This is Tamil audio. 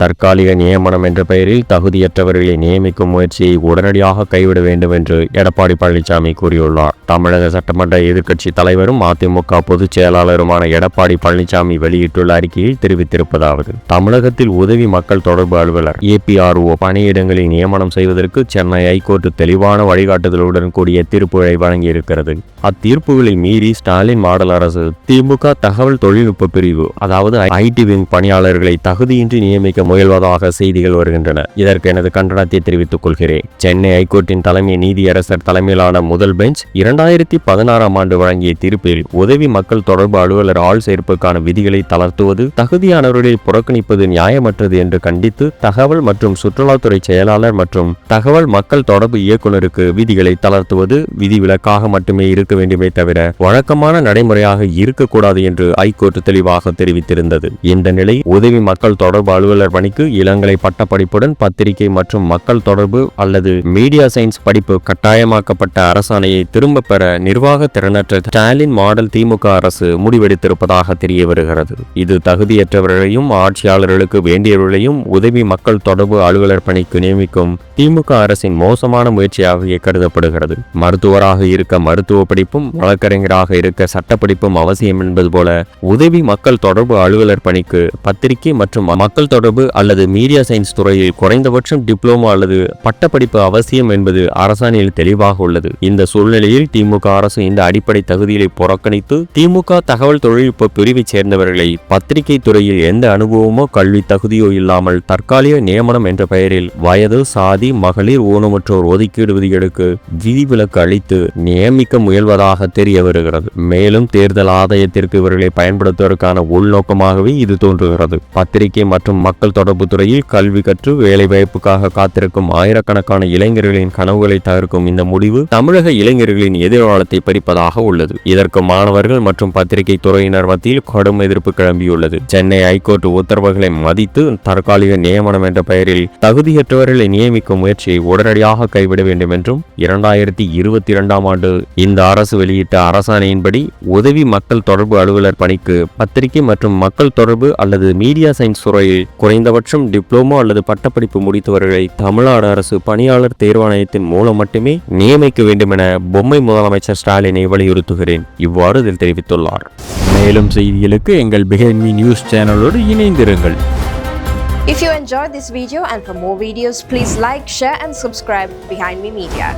தற்காலிக நியமனம் என்ற பெயரில் தகுதியற்றவர்களை நியமிக்கும் முயற்சியை உடனடியாக கைவிட வேண்டும் என்று எடப்பாடி பழனிசாமி கூறியுள்ளார். தமிழக சட்டமன்ற எதிர்க்கட்சி தலைவரும் அதிமுக பொதுச் செயலாளருமான எடப்பாடி பழனிசாமி வெளியிட்டுள்ள அறிக்கையில் தெரிவித்திருப்பதாவது தமிழகத்தில் உதவி மக்கள் தொடர்பு அலுவலர் ஏபிஆர்ஓ பணியிடங்களில் நியமனம் செய்வதற்கு சென்னை ஐகோர்ட் தெளிவான வழிகாட்டுதலுடன் கூடிய தீர்ப்புகளை வழங்கியிருக்கிறது. அத்தீர்ப்புகளை மீறி ஸ்டாலின் மாடல் அரசு திமுக தகவல் தொழில்நுட்ப பிரிவு அதாவது ஐடி விங் பணியாளர்களை தகுதியின்றி நியமிக்க முயல்வதாக செய்திகள் வருகின்றன. இதற்கு எனது கண்டனத்தை தெரிவித்துக் கொள்கிறேன். சென்னை ஐகோர்ட்டின் தலைமை நீதியரசர் தலைமையிலான முதல் பெஞ்ச் இரண்டாயிரத்தி பதினாறாம் ஆண்டு வழங்கிய தீர்ப்பில் உதவி மக்கள் தொடர்பு அலுவலர் ஆள் சேர்ப்புக்கான விதிகளை தளர்த்துவது தகுதியானவர்களை புறக்கணிப்பது நியாயமற்றது என்று கண்டித்து தகவல் மற்றும் சுற்றுலாத்துறை செயலாளர் மற்றும் தகவல் மக்கள் தொடர்பு இயக்குநருக்கு விதிகளை தளர்த்துவது விதிவிலக்காக மட்டுமே இருக்க வேண்டுமே தவிர வழக்கமான நடைமுறையாக இருக்கக்கூடாது என்று ஐகோர்ட் தெளிவாக தெரிவித்திருந்தது. இந்த நிலை உதவி மக்கள் தொடர்பு அலுவலர் பணிக்கு இளங்கலை பட்டப்படிப்புடன் பத்திரிகை மற்றும் மக்கள் தொடர்பு அல்லது மீடியா சயின்ஸ் படிப்பு கட்டாயமாக்கப்பட்ட அரசாணையை திரும்ப பெற நிர்வாக திறனற்ற ஸ்டாலின் மாடல் திமுக அரசு முடிவெடுத்திருப்பதாக தெரிய வருகிறது. இது தகுதியற்றவர்களையும் ஆட்சியாளர்களுக்கு வேண்டியவர்களையும் உதவி மக்கள் தொடர்பு அலுவலர் பணிக்கு நியமிக்கும் திமுக அரசின் மோசமான முயற்சியாக கருதப்படுகிறது. மருத்துவராக இருக்க மருத்துவ படிப்பும் வழக்கறிஞராக இருக்க சட்டப்படிப்பும் அவசியம் என்பது போல உதவி மக்கள் தொடர்பு அலுவலர் பணிக்கு பத்திரிகை மற்றும் மக்கள் தொடர்பு அல்லது மீடியா சயின்ஸ் துறையில் குறைந்தபட்சம் டிப்ளமோ அல்லது பட்டப்படிப்பு அவசியம் என்பது அரசாணையில் தெளிவாக உள்ளது. இந்த சூழ்நிலையில் திமுக அரசு இந்த அடிப்படை தகுதிகளை புறக்கணித்து திமுக தகவல் தொழில்நுட்ப பிரிவைச் சேர்ந்தவர்களை பத்திரிகை துறையில் எந்த அனுபவமோ கல்வி தகுதியோ இல்லாமல் தற்காலிக நியமனம் என்ற பெயரில் வயது சாதி மகளிர் ஊனமுற்றோர் ஒதுக்கீடு விதிகளுக்கு விதிவிலக்கு அளித்து நியமிக்க முயல்வதாக தெரிய வருகிறது. மேலும் தேர்தல் ஆதாயத்திற்கு இவர்களை பயன்படுத்துவதற்கான உள்நோக்கமாகவே இது தோன்றுகிறது. பத்திரிகை மற்றும் மக்கள் தொடர்பு துறையில் கல்வி கற்று வேலைவாய்ப்புக்காக காத்திருக்கும் ஆயிரக்கணக்கான இளைஞர்களின் கனவுகளை தகர்க்கும் இந்த முடிவு தமிழக இளைஞர்களின் எதிர்காலத்தை பறிப்பதாக உள்ளது. இதற்கு மாணவர்கள் மற்றும் பத்திரிகை துறையினர் மத்தியில் கடும் எதிர்ப்பு கிளம்பியுள்ளது. சென்னை ஐகோர்ட் உத்தரவுகளை மதித்து தற்காலிக நியமனம் என்ற பெயரில் தகுதியற்றவர்களை நியமிக்கும் முயற்சியை உடனடியாக கைவிட வேண்டும் என்றும் இரண்டாயிரத்தி இருபத்தி இரண்டாம் ஆண்டு இந்த அரசு வெளியிட்ட அரசாணையின்படி உதவி மக்கள் தொடர்பு அலுவலர் பணிக்கு பத்திரிகை மற்றும் மக்கள் தொடர்பு அல்லது மீடியா சயின்ஸ் துறையில் குறைந்த குறைந்தபட்சம் டிப்ளமோ அல்லது பட்டப்படிப்பு முடித்தவர்களை தமிழ்நாடு அரசு பணியாளர் தேர்வாணையத்தின் மூலம் மட்டுமே நியமிக்க வேண்டும் என பொம்மை முதலமைச்சர் ஸ்டாலினை வலியுறுத்துகிறேன். இவ்வாறு இதில் தெரிவித்துள்ளார். மேலும் செய்திகளுக்கு எங்கள் பிஹேன்மி நியூஸ் சேனலோடு இணைந்திருங்கள். If you enjoyed this video and for more videos, please like, share and subscribe Behind Me Media.